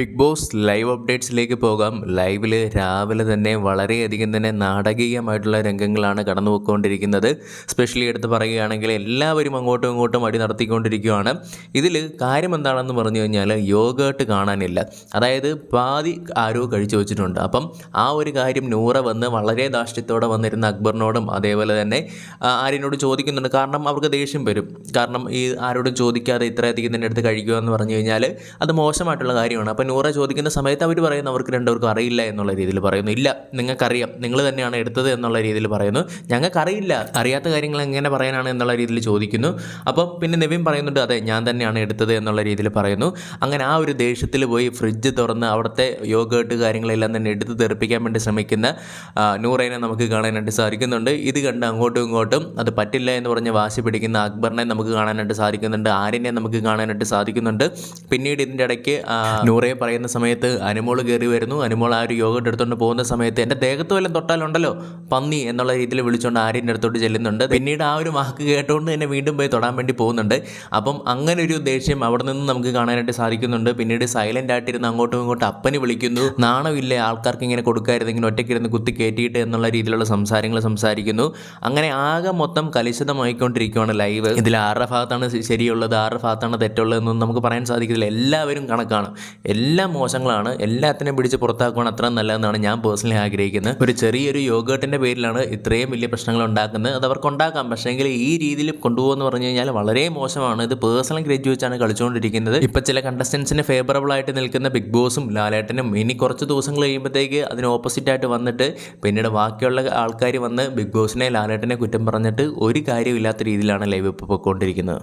Big boss live അപ്ഡേറ്റ്സിലേക്ക് പോകാം. ലൈവിൽ രാവിലെ തന്നെ വളരെയധികം തന്നെ നാടകീയമായിട്ടുള്ള രംഗങ്ങളാണ് കടന്നു പോയിക്കൊണ്ടിരിക്കുന്നത് സ്പെഷ്യലി എടുത്ത് പറയുകയാണെങ്കിൽ എല്ലാവരും അങ്ങോട്ടും ഇങ്ങോട്ടും അടി നടത്തിക്കൊണ്ടിരിക്കുകയാണ്. ഇതിൽ കാര്യം എന്താണെന്ന് പറഞ്ഞു കഴിഞ്ഞാൽ യോഗേട്ട് കാണാനില്ല. അതായത് പാതി ആരോ കഴിച്ചു വെച്ചിട്ടുണ്ട്. അപ്പം ആ ഒരു കാര്യം നൂറ വന്ന് വളരെ ദാഷ്ട്യത്തോടെ വന്നിരുന്ന അക്ബറിനോടും അതേപോലെ തന്നെ ആര്യനോട് ചോദിക്കുന്നുണ്ട്. കാരണം അവർക്ക് ദേഷ്യം വരും. കാരണം ഈ ആരോടും ചോദിക്കാതെ ഇത്രയധികം തന്നെ എടുത്ത് കഴിക്കുക എന്ന് പറഞ്ഞു കഴിഞ്ഞാൽ അത് മോശമായിട്ടുള്ള കാര്യമാണ്. അപ്പോൾ നൂറ ചോദിക്കുന്ന സമയത്ത് അവർ പറയുന്നു അവർക്ക് രണ്ടുപേർക്കും അറിയില്ല എന്നുള്ള രീതിയിൽ പറയുന്നു. ഇല്ല നിങ്ങൾക്കറിയാം. നിങ്ങൾ തന്നെയാണ് എടുത്തത് എന്നുള്ള രീതിയിൽ പറയുന്നു. ഞങ്ങൾക്കറിയില്ല. അറിയാത്ത കാര്യങ്ങൾ എങ്ങനെ പറയാനാണ് എന്നുള്ള രീതിയിൽ ചോദിക്കുന്നു. അപ്പം പിന്നെ നെവിൻ പറയുന്നുണ്ട് അതെ ഞാൻ തന്നെയാണ് എടുത്തത് എന്നുള്ള രീതിയിൽ പറയുന്നു. അങ്ങനെ ആ ഒരു ദേഷ്യത്തിൽ പോയി ഫ്രിഡ്ജ് തുറന്ന് അവിടുത്തെ യോഗേട്ട് കാര്യങ്ങളെല്ലാം തന്നെ എടുത്ത് തെറിപ്പിക്കാൻ വേണ്ടി ശ്രമിക്കുന്ന നൂറേനെ നമുക്ക് കാണാനായിട്ട് സാധിക്കുന്നുണ്ട്. ഇത് കണ്ട് അങ്ങോട്ടും ഇങ്ങോട്ടും അത് പറ്റില്ല എന്ന് പറഞ്ഞ് വാശി പിടിക്കുന്ന അക്ബറിനെ നമുക്ക് കാണാനായിട്ട് സാധിക്കുന്നുണ്ട്. ആര്യനെ നമുക്ക് കാണാനായിട്ട് സാധിക്കുന്നുണ്ട്. പിന്നീട് ഇതിന്റെ ഇടയ്ക്ക് നൂറേ പറയുന്ന സമയത്ത് അനുമോൾ കയറി വരുന്നു. അനുമോൾ ആ ഒരു യോഗ എടുത്തുകൊണ്ട് പോകുന്ന സമയത്ത് എന്റെ ദേഹത്ത് വല്ലതും തൊട്ടാലുണ്ടല്ലോ? പന്നി എന്നുള്ള രീതിയിൽ വിളിച്ചുകൊണ്ട് ആര്യന്റെ അടുത്തോട്ട് ചെല്ലുന്നുണ്ട്. പിന്നീട് ആ ഒരു വാക്ക് കേട്ടുകൊണ്ട് തന്നെ വീണ്ടും പോയി തൊടാൻ വേണ്ടി പോകുന്നുണ്ട്. അപ്പം അങ്ങനെ ഒരു ദേഷ്യം അവിടെ നിന്ന് നമുക്ക് കാണാനായിട്ട് സാധിക്കുന്നുണ്ട്. പിന്നീട് സൈലന്റ് ആയിട്ടിരുന്ന് അങ്ങോട്ടും ഇങ്ങോട്ടും അപ്പന് വിളിക്കുന്നു. നാണമില്ലേ ആൾക്കാർക്ക് ഇങ്ങനെ കൊടുക്കായിരുന്നു? ഇങ്ങനെ ഒറ്റയ്ക്കിരുന്ന് കുത്തി കയറ്റിയിട്ട് എന്നുള്ള രീതിയിലുള്ള സംസാരങ്ങൾ സംസാരിക്കുന്നു. അങ്ങനെ ആകെ മൊത്തം കലുഷിതമായിക്കൊണ്ടിരിക്കുകയാണ് ലൈവ് ഇതിൽ ആരുടെ ഭാഗത്താണ് ശരിയുള്ളത്? ആരുടെ ഭാഗത്താണ് തെറ്റുള്ളതെന്നൊന്നും നമുക്ക് പറയാൻ സാധിക്കില്ല എല്ലാവരും കണക്കാണ്. എല്ലാം മോശങ്ങളാണ്. എല്ലാത്തിനെയും പിടിച്ച് പുറത്താക്കുവാൻ അത്ര നല്ലതെന്നാണ് ഞാൻ പേഴ്സണലി ആഗ്രഹിക്കുന്നത്. ഒരു ചെറിയൊരു യോഗേട്ടിന്റെ പേരിലാണ് ഇത്രയും വലിയ പ്രശ്നങ്ങൾ ഉണ്ടാക്കുന്നത്. അത് അവർക്ക് ഉണ്ടാക്കാം. പക്ഷേങ്കിൽ ഈ രീതിയിൽ കൊണ്ടുപോകുമെന്ന് പറഞ്ഞു കഴിഞ്ഞാൽ വളരെ മോശമാണ്. ഇത് പേഴ്സണൽ ഗ്രേജ് വെച്ചാണ് കളിച്ചുകൊണ്ടിരിക്കുന്നത്. ഇപ്പം ചില കണ്ടസ്റ്റൻസിന് ഫേവറബിൾ ആയിട്ട് നിൽക്കുന്ന ബിഗ് ബോസും ലാലേട്ടനും ഇനി കുറച്ച് ദിവസങ്ങൾ കഴിയുമ്പോഴത്തേക്ക് അതിന് ഓപ്പോസിറ്റ് ആയിട്ട് വന്നിട്ട് പിന്നീട് ബാക്കിയുള്ള ആൾക്കാർ വന്ന് ബിഗ് ബോസിനെ ലാലേട്ടനെ കുറ്റം പറഞ്ഞിട്ട് ഒരു കാര്യമില്ലാത്ത രീതിയിലാണ് ലൈവ് ഇപ്പോൾ പോയിക്കൊണ്ടിരിക്കുന്നത്.